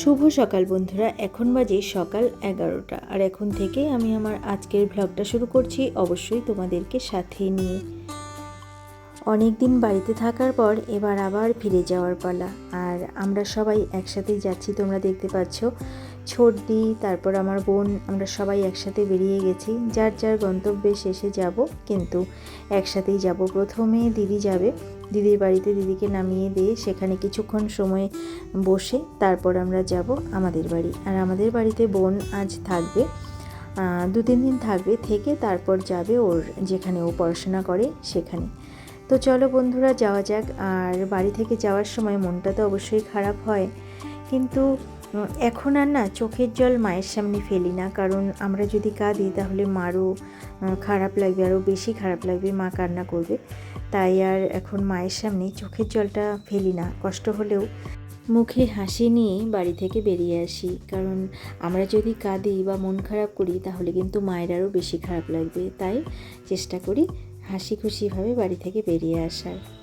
শুভ সকাল বন্ধুরা, এখন বাজে সকাল এগারোটা। আর এখন থেকে আমি আমার আজকের ভ্লগটা শুরু করছি অবশ্যই তোমাদেরকে সাথে নিয়ে। অনেক দিন বাড়িতে থাকার পর এবার আবার ফিরে যাওয়ার পালা। আর আমরা সবাই একসাথেই যাচ্ছি, তোমরা দেখতে পাচ্ছ। ছোটদি, তারপর আমার বোন, আমরা সবাই একসাথে বেরিয়ে গেছি। যার যার গন্তব্যে শেষে যাব, কিন্তু একসাথেই যাব। প্রথমে দিদি যাবে দিদির বাড়িতে দিদিকে নামিয়ে দিয়ে সেখানে কিছুক্ষণ সময় বসে তারপর আমরা যাব আমাদের বাড়ি। আর আমাদের বাড়িতে বোন আজ থাকবে দু তিন দিন থাকবে, থেকে তারপর যাবে ওর যেখানে ও পড়াশোনা করে সেখানে। তো চলো বন্ধুরা, যাওয়া যাক। আর বাড়ি থেকে যাওয়ার সময় মনটা তো অবশ্যই খারাপ হয়। কিন্তু এখন আর না চোখের জল মায়ের সামনে ফেলি না। কারণ আমরা যদি কাঁদি তাহলে মারও খারাপ লাগবে, আরও বেশি খারাপ লাগবে মা কান্না করবে। তাই আর এখন মায়ের সামনে চোখের জলটা ফেলি না। কষ্ট হলেও মুখে হাসি নিয়ে বাড়ি থেকে বেরিয়ে আসি। কারণ আমরা যদি কাঁদি বা মন খারাপ করি, তাহলে কিন্তু মায়ের আরও বেশি খারাপ লাগবে। তাই চেষ্টা করি হাসি খুশিভাবে বাড়ি থেকে বেরিয়ে আসার।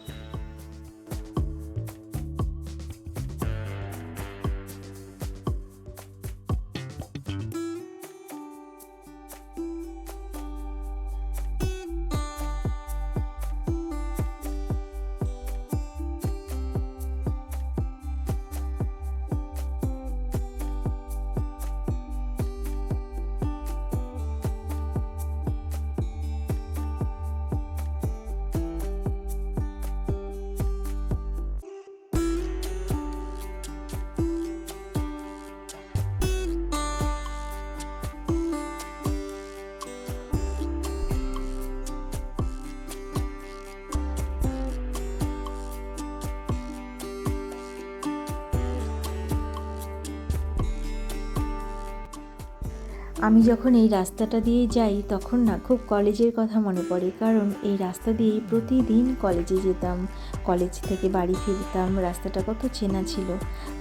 আমি যখন এই রাস্তাটা দিয়ে যাই, তখন না খুব কলেজের কথা মনে পড়ে। কারণ এই রাস্তা দিয়েই প্রতিদিন কলেজে যেতাম, কলেজ থেকে বাড়ি ফিরতাম, রাস্তাটা কত চেনা ছিল।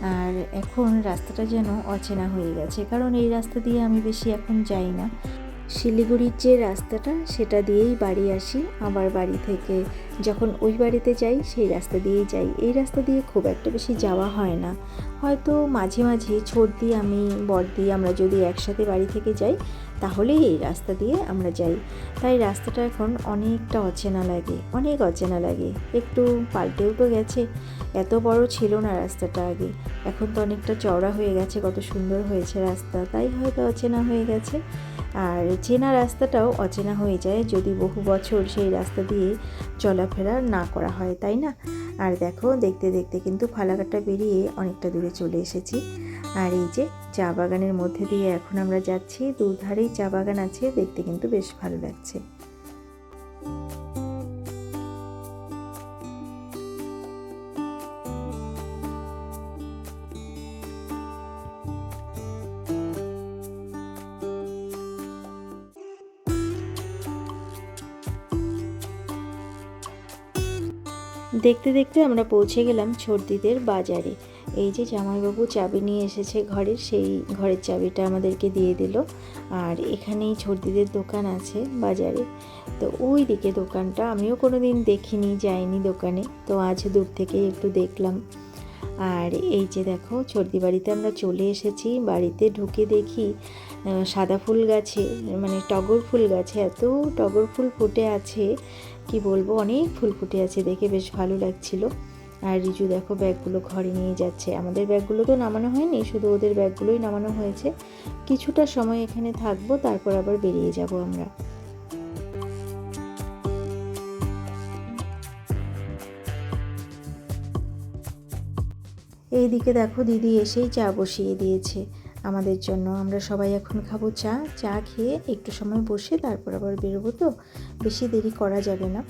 আর এখন রাস্তাটা যেন অচেনা হয়ে গেছে। কারণ এই রাস্তা দিয়ে আমি বেশি এখন যাই না। শিলিগুড়ির যে রাস্তাটা, সেটা দিয়েই বাড়ি আসি, আবার বাড়ি থেকে যখন ওই বাড়িতে যাই, সেই রাস্তা দিয়েই যাই। এই রাস্তা দিয়ে খুব একটা বেশি যাওয়া হয় না। হয়তো মাঝে মাঝে ছোট দিয়ে আমি বর দিয়ে আমরা যদি একসাথে বাড়ি থেকে যাই, তাহলেই এই রাস্তা দিয়ে আমরা যাই। তাই রাস্তাটা এখন অনেকটা অচেনা লাগে, অনেক অচেনা লাগে। একটু পাল্টেও তো গেছে। এত বড় ছিল না রাস্তাটা আগে। এখন তো অনেকটা চওড়া হয়ে গেছে, কত সুন্দর হয়েছে রাস্তা। তাই হয়তো অচেনা হয়ে গেছে। আর চেনা রাস্তাটাও অচেনা হয়ে যায় যদি বহু বছর সেই রাস্তা দিয়ে চলাফেরা না করা হয়, তাই না? আর দেখো, দেখতে দেখতে কিন্তু ফালাকাটা বেরিয়ে অনেকটা দূরে চলে এসেছি। আর এই যে চা বাগানের মধ্যে দিয়ে এখন আমরা যাচ্ছি দুধারেই চা বাগান আছে, দেখতে কিন্তু বেশ ভালো লাগছে। দেখতে দেখতে আমরা পৌঁছে গেলাম ছর্দিদের বাজারে। এই যে জামাইবাবু চাবি নিয়ে এসেছে ঘরের, সেই ঘরের চাবিটা আমাদেরকে দিয়ে দিল। আর এখানেই ছর্দিদের দোকান আছে বাজারে। তো ওই দিকে দোকানটা আমিও কোনো দিন দেখিনি, যাইনি দোকানে। তো আজ দূর থেকে একটু দেখলাম। আর এই যে দেখো, ছর্দি বাড়িতে আমরা চলে এসেছি। বাড়িতে ঢুকে দেখি সাদা ফুল গাছে মানে টগর ফুল গাছে, এত টগর ফুল ফুটে আছে। কি বলব, অনেক ফুল ফুটে আছে, দেখে বেশ ভালো লাগছিল। আর রিজু দেখো ব্যাগগুলো ঘরে নিয়ে যাচ্ছে। আমাদের ব্যাগগুলো তো নামানো হয়নি, শুধু ওদের ব্যাগগুলোই নামানো হয়েছে। কিছুটা সময় এখানে থাকব, তারপর আবার বেরিয়ে যাব আমরা। এইদিকে দেখো দিদি এসেই চা বসিয়ে দিয়েছে। আমাদের জন্য। আমরা সবাই এখন খাব চা। চা খেয়ে একটু সময় বসে তারপর আবার বেরোবো তো। বেশি দেরি করা যাবে না।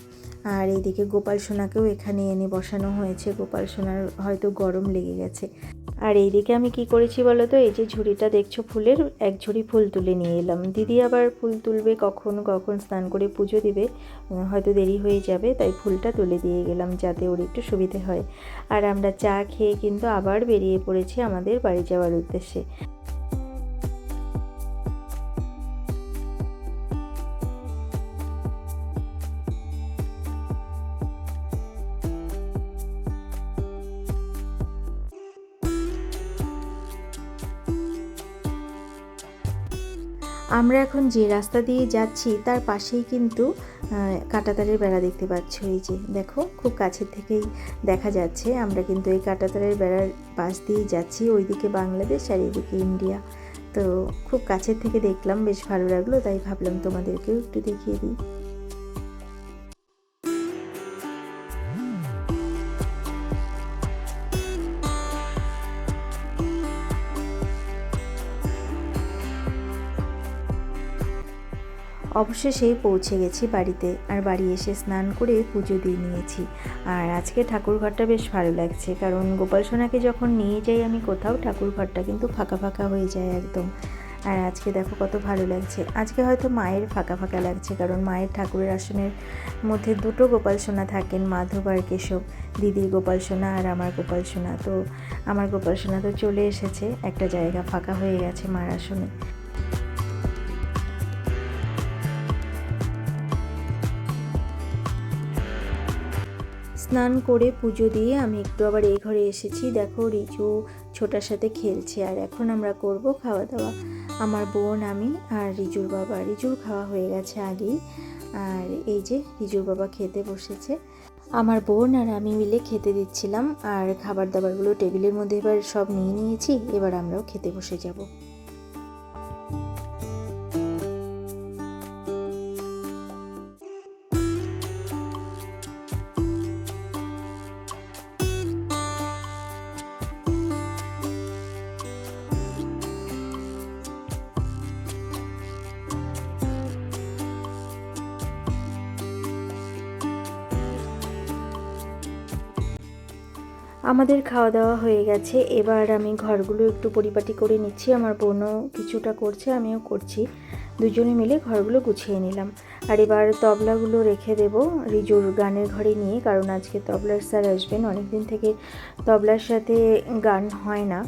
আর এইদিকে গোপাল সোনাকেও এখানে এনে বসানো হয়েছে। গোপাল সোনার হয়তো গরম লেগে গেছে। আর এইদিকে আমি কি করেছি বলো তো? এই যে ঝুড়িটা দেখছ ফুলের, এক ঝুড়ি ফুল তুলে নিয়ে এলাম। দিদি আবার ফুল তুলবে কখন কখন স্নান করে পুজো দিবে হয়তো দেরি হয়ে যাবে, তাই ফুলটা তুলে দিয়ে গেলাম যাতে ওর একটু সুবিধে হয়। আর আমরা চা খেয়ে কিন্তু আবার বেরিয়ে পড়েছি আমাদের বাড়ি যাওয়ার উদ্দেশ্যে। আমরা এখন যে রাস্তা দিয়ে যাচ্ছি, তার পাশেই কিন্তু কাঁটাতারের বেড়া দেখতে পাচ্ছ। এই যে, দেখো, খুব কাছের থেকেই দেখা যাচ্ছে। আমরা কিন্তু এই কাঁটাতারের বেড়ার পাশ দিয়েই যাচ্ছি, ওইদিকে বাংলাদেশ আর এইদিকে ইন্ডিয়া। তো খুব কাছের থেকে দেখলাম, বেশ ভালো লাগল, তাই ভাবলাম তোমাদেরকেও একটু দেখিয়ে দিই। অবশেষে পৌঁছে গেছি বাড়িতে আর বাড়ি এসে স্নান করে পুজো দিয়ে নিয়েছি। আর আজকে ঠাকুর ঘরটা বেশ ভালো লাগছে, কারণ গোপাল সোনাকে যখন নিয়ে যাই আমি কোথাও ঠাকুর ঘরটা কিন্তু ফাঁকা ফাঁকা হয়ে যায় একদম। আর আজকে দেখো কত ভালো লাগছে। আজকে হয়তো মায়ের ফাঁকা ফাঁকা লাগছে, কারণ মায়ের ঠাকুরের আসনের মধ্যে দুটো গোপাল সোনা থাকেন, মাধব আর কেশব। দিদির গোপাল সোনা আর আমার গোপাল সোনা। তো আমার গোপাল সোনা তো চলে এসেছে, একটা জায়গা ফাঁকা হয়ে গেছে মার আসনে। স্নান করে পুজো দিয়ে আমি একটু আবার এই ঘরে এসেছি। দেখো রিজু ছোটার সাথে খেলছে আর এখন আমরা করব খাওয়া দাওয়া। আমার বোন, আমি আর রিজুর বাবা। রিজুর খাওয়া হয়ে গেছে আগেই। আর এই যে রিজুর বাবা খেতে বসেছে। আমার বোন আর আমি মিলে খেতে দিচ্ছিলাম আর খাবার দাবারগুলো টেবিলের মধ্যে এবার সব নিয়ে নিয়েছি। এবার আমরাও খেতে বসে যাব। আমাদের খাওয়া দাওয়া হয়ে গেছে। এবার আমি ঘরগুলো একটু পরিপাটি করে নিচ্ছি। আমার বোনও কিছুটা করছে, আমিও করছি। দুজনে মিলে ঘরগুলো গুছিয়ে নিলাম। আর এবার তবলাগুলো রেখে দেব রিজুর গানের ঘরে নিয়ে, কারণ আজকে তবলার স্যার আসবেন। অনেক দিন থেকে তবলার সাথে গান হয় না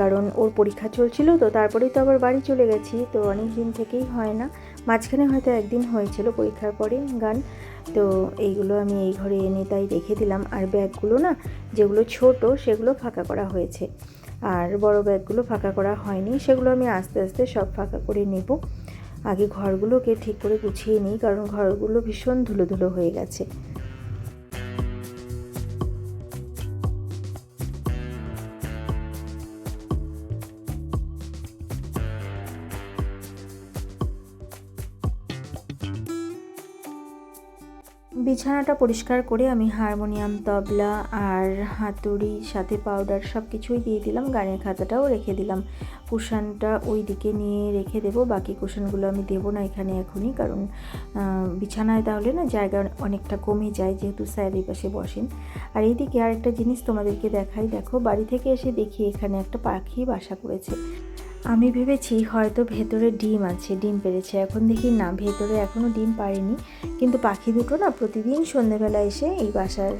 কারণ ওর পরীক্ষা চলছিল, তো তারপরেই তো আবার বাড়ি চলে গেছি। তো অনেক দিন থেকেই হয় না। মাঝখানে হয়তো একদিন হয়েছিল পরীক্ষার পরে গান। তো এইগুলো আমি এই ঘরে এনে তাই রেখে দিলাম। আর ব্যাগগুলো না, যেগুলো ছোট, সেগুলো ফাঁকা করা হয়েছে। আর বড় ব্যাগগুলো ফাঁকা করা হয়নি, সেগুলো আমি আস্তে আস্তে সব ফাঁকা করে নেব। আগে ঘরগুলোকে ঠিক করে গুছিয়ে নিই, কারণ ঘরগুলো ভীষণ ধুলো ধুলো হয়ে গেছে। বিছানাটা পরিষ্কার করে আমি হারমোনিয়াম, তবলা আর হাতুড়ি, সাথে পাউডার সব কিছুই দিয়ে দিলাম। গানের খাতাটাও রেখে দিলাম। কুশানটা ওই দিকে নিয়ে রেখে দেবো। বাকি কুশানগুলো আমি দেবো না এখানে এখনই। কারণ বিছানায় তাহলে না জায়গা অনেকটা কমে যায় যেহেতু স্যার এই পাশে বসেন। আর এইদিকে আরেকটা জিনিস তোমাদেরকে দেখাই। দেখো, বাড়ি থেকে এসে দেখি এখানে একটা পাখি বাসা করেছে। আমি ভেবেছি হয়তো ভেতরে ডিম আছে, ডিম পেরেছে। এখন দেখি না, ভেতরে এখনও ডিম পারেনি কিন্তু পাখি দুটো না প্রতিদিন সন্ধেবেলা এসে এই বাসার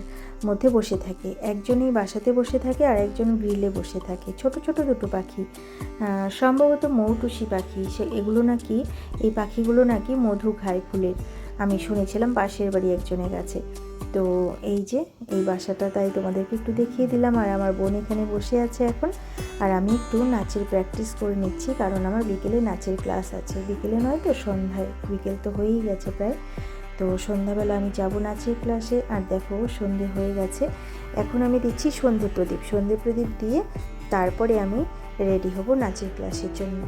মধ্যে বসে থাকে। একজন এই বাসাতে বসে থাকে আর একজন গ্রিলে বসে থাকে। ছোট ছোট দুটো পাখি। সম্ভবত মৌটুসি পাখি। সে, এগুলো নাকি, এই পাখিগুলো নাকি মধু খায় ফুলের। আমি শুনেছিলাম পাশের বাড়ি একজনের কাছে। তো এই যে, এই বাসাটা তাই তোমাদেরকে একটু দেখিয়ে দিলাম। আর আমার বোন এখানে বসে আছে এখন। আর আমি একটু নাচের প্র্যাকটিস করে নিচ্ছি, কারণ আমার বিকেলে নাচের ক্লাস আছে। বিকেলে নয় তো, সন্ধ্যায়। বিকেল তো হয়েই গেছে প্রায়। তো সন্ধ্যাবেলা আমি যাব নাচের ক্লাসে আর দেখো, সন্ধে হয়ে গেছে। এখন আমি দিচ্ছি সন্ধে প্রদীপ। সন্ধে প্রদীপ দিয়ে তারপরে আমি রেডি হব নাচের ক্লাসের জন্য।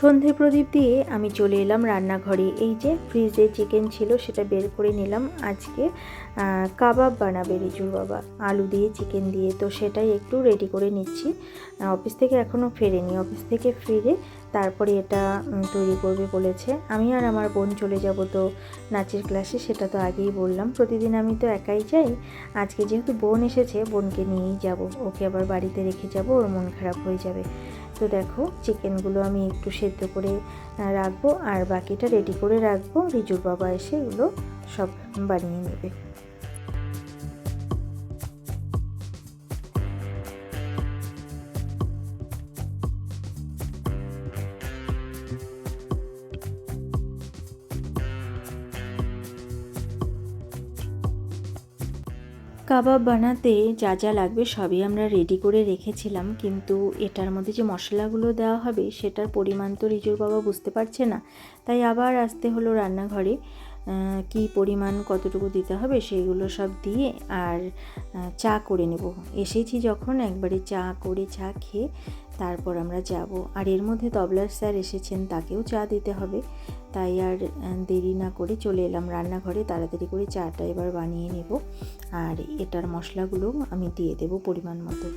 সন্ধে প্রদীপ দিয়ে আমি চলে এলাম রান্নাঘরে। এই যে ফ্রিজে চিকেন ছিল সেটা বের করে নিলাম। আজকে কাবাব বানাবে রিজুর বাবা। আলু দিয়ে চিকেন দিয়ে। তো সেটাই একটু রেডি করে নিচ্ছি। অফিস থেকে এখনও ফেরেনি। অফিস থেকে ফিরে তারপরে এটা তৈরি করবে বলেছে। আমি আর আমার বোন চলে যাব তো নাচের ক্লাসে সেটা তো আগেই বললাম। প্রতিদিন আমি তো একাই যাই। আজকে যেহেতু বোন এসেছে, বোনকে নিয়েই যাব। ওকে আবার বাড়িতে রেখে যাব, ওর মন খারাপ হয়ে যাবে। তো দেখো চিকেনগুলো আমি একটু সেদ্ধ করে রাখব। আর বাকিটা রেডি করে রাখব। রিজুর বাবা এসে এগুলো সব বানিয়ে নেবে। কাবাব বানাতে যা যা লাগবে সবই আমরা রেডি করে রেখেছিলাম, কিন্তু এটার মধ্যে যে মশলাগুলো দেওয়া হবে সেটার পরিমাণ তো রিজুর বাবা বুঝতে পারছে না। তাই আবার আসতে হলো রান্নাঘরে কি পরিমাণ কতটুকু দিতে হবে সেইগুলো সব দিয়ে আর চা করে নেব। এসেছি যখন একবারে চা করে চা খেয়ে তারপর আমরা যাব। আর এর মধ্যে তবলার স্যার এসেছেন, তাকেও চা দিতে হবে। তাই আর দেরি না করে চলে এলাম রান্নাঘরে। তাড়াতাড়ি করে চাটা এবার বানিয়ে নেব। আর এটার মশলাগুলো আমি দিয়ে দেব পরিমাণ মতো।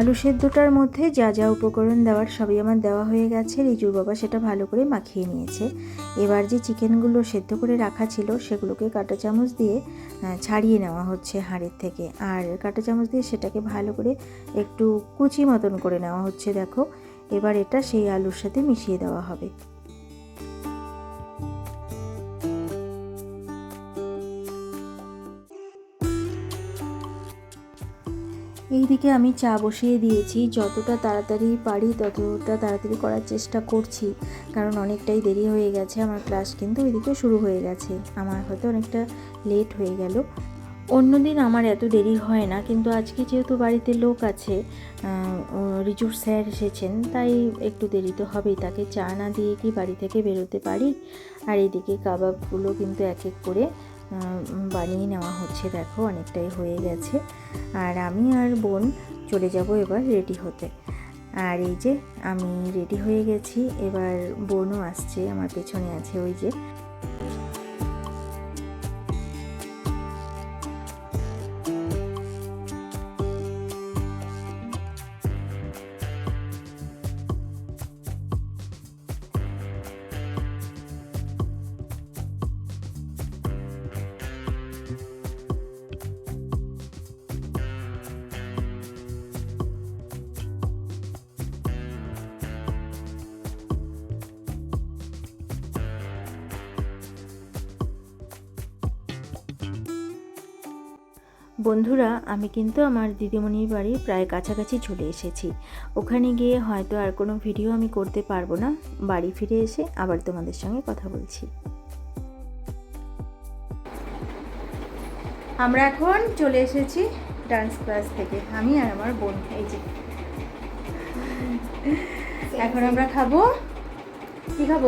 আলু সেদ্ধটার মধ্যে যা যা উপকরণ দেওয়ার সবই আমার দেওয়া হয়ে গেছে। রিজুর বাবা সেটা ভালো করে মাখিয়ে নিয়েছে। এবার যে চিকেনগুলো সেদ্ধ করে রাখা ছিল, সেগুলোকে কাঁটা চামচ দিয়ে ছাড়িয়ে নেওয়া হচ্ছে হাঁড়ির থেকে। আর কাঁটা চামচ দিয়ে সেটাকে ভালো করে একটু কুচি মতন করে নেওয়া হচ্ছে, দেখো। এবার এটা সেই আলুর সাথে মিশিয়ে দেওয়া হবে। এইদিকে আমি চা বসিয়ে দিয়েছি। যতটা তাড়াতাড়ি পারি ততটা তাড়াতাড়ি করার চেষ্টা করছি। কারণ অনেকটাই দেরি হয়ে গেছে। আমার ক্লাস কিন্তু ওইদিকে শুরু হয়ে গেছে। আমার হয়তো অনেকটা লেট হয়ে গেল। অন্যদিন আমার এত দেরি হয় না, কিন্তু আজকে যেহেতু বাড়িতে লোক আছে রিজুর স্যার এসেছেন, তাই একটু দেরি তো হবেই। তাকে চা না দিয়ে কি বাড়ি থেকে বেরোতে পারি? আর এদিকে কাবাবগুলো কিন্তু এক এক করে বানিয়ে নেওয়া হচ্ছে, দেখো অনেকটাই হয়ে গেছে। আর আমি আর বোন চলে যাব এবার রেডি হতে। আর এই যে আমি রেডি হয়ে গেছি, এবার বোনও আসছে, আমার পেছনে আছে ওই যে। বন্ধুরা আমি কিন্তু আমার দিদিমণির বাড়ি প্রায় কাছাকাছি চলে এসেছি। ওখানে গিয়ে হয়তো আর কোনো ভিডিও আমি করতে পারব না। বাড়ি ফিরে এসে আবার তোমাদের সঙ্গে কথা বলছি। আমরা এখন চলে এসেছি ডান্স ক্লাস থেকে। আমি আর আমার বোন এই যে। এখন আমরা খাব কি খাব?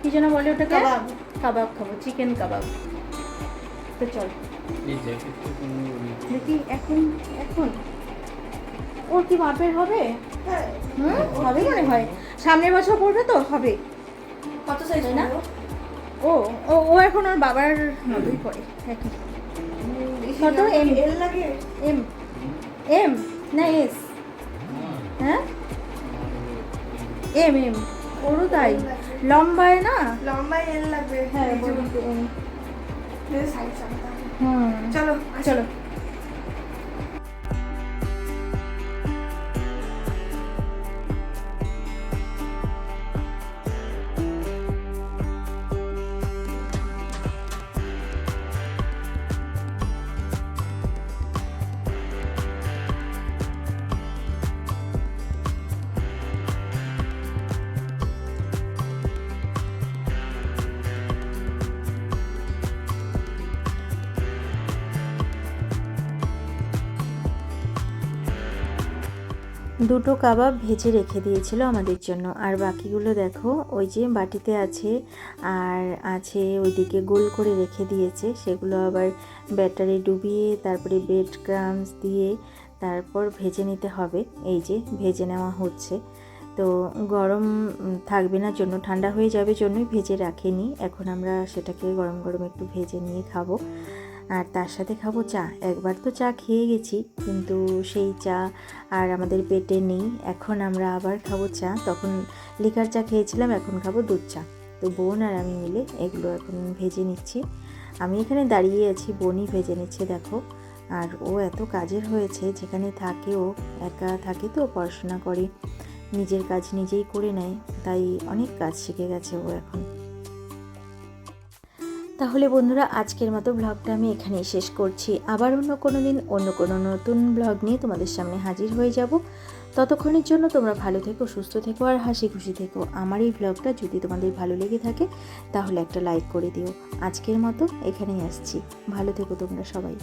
কি যেন বলে ওটা কাবাব। কাবাব খাব চিকেন কাবাব। তো চল। এই জ্যাকেটটা কোনো দেখি এখন এখন। ওর কি মাপের হবে? হুম? হবে মনে হয়। সামনের বছর পড়বে তো হবে। কত সাইজ না? ও ও ও এখন ওর বাবার মতোই করে একই। কত? এম। এল লাগে। এম। এম? না এস। হ্যাঁ? M M. ওরও তাই। লম্বায় না? লম্বাই এল লাগবে। হ্যাঁ এই যে, বলতে এম দুটো কাবাব ভেজে রেখে দিয়েছিল আমাদের জন্য। আর বাকিগুলো দেখো, ওই যে বাটিতে আছে, আর আছে ওইদিকে গোল করে রেখে দিয়েছে। সেগুলো আবার ব্যাটারে ডুবিয়ে, তারপরে বেড ক্রামস দিয়ে তারপর ভেজে নিতে হবে। এই যে ভেজে নেওয়া হচ্ছে। তো গরম থাকবে না জন্য, ঠান্ডা হয়ে যাবে জন্যই ভেজে রাখিনি। এখন আমরা সেটাকে গরম গরম একটু ভেজে নিয়ে খাব। আর তার সাথে খাব চা। একবার তো চা খেয়ে গেছি, কিন্তু সেই চা আর আমাদের পেটে নেই। এখন আমরা আবার খাব চা। তখন লিকার চা খেয়েছিলাম, এখন খাব দুধ চা। তো বোন আর আমি মিলে এগুলো এখন ভেজে নিচ্ছি। আমি এখানে দাঁড়িয়ে আছি, বোনই ভেজে নিচ্ছে, দেখো। আর ও এত কাজের হয়েছে, যেখানে থাকে ও, একা থাকে তো, পড়াশোনা করে। নিজের কাজ নিজেই করে নেয়, তাই অনেক কাজ শিখে গেছে ও এখন। তাহলে বন্ধুরা, আজকের মতো ব্লগটা আমি এখানেই শেষ করছি। আবার অন্য কোনো দিন, অন্য কোনো নতুন ব্লগ নিয়ে তোমাদের সামনে হাজির হয়ে যাব। ততক্ষণের জন্য তোমরা ভালো থেকো, সুস্থ থেকো আর হাসি খুশি থেকো। আমার এই ব্লগটা যদি তোমাদের ভালো লেগে থাকে, তাহলে একটা লাইক করে দিও। আজকের মতো এখানেই আসছি। ভালো থেকো তোমরা সবাই।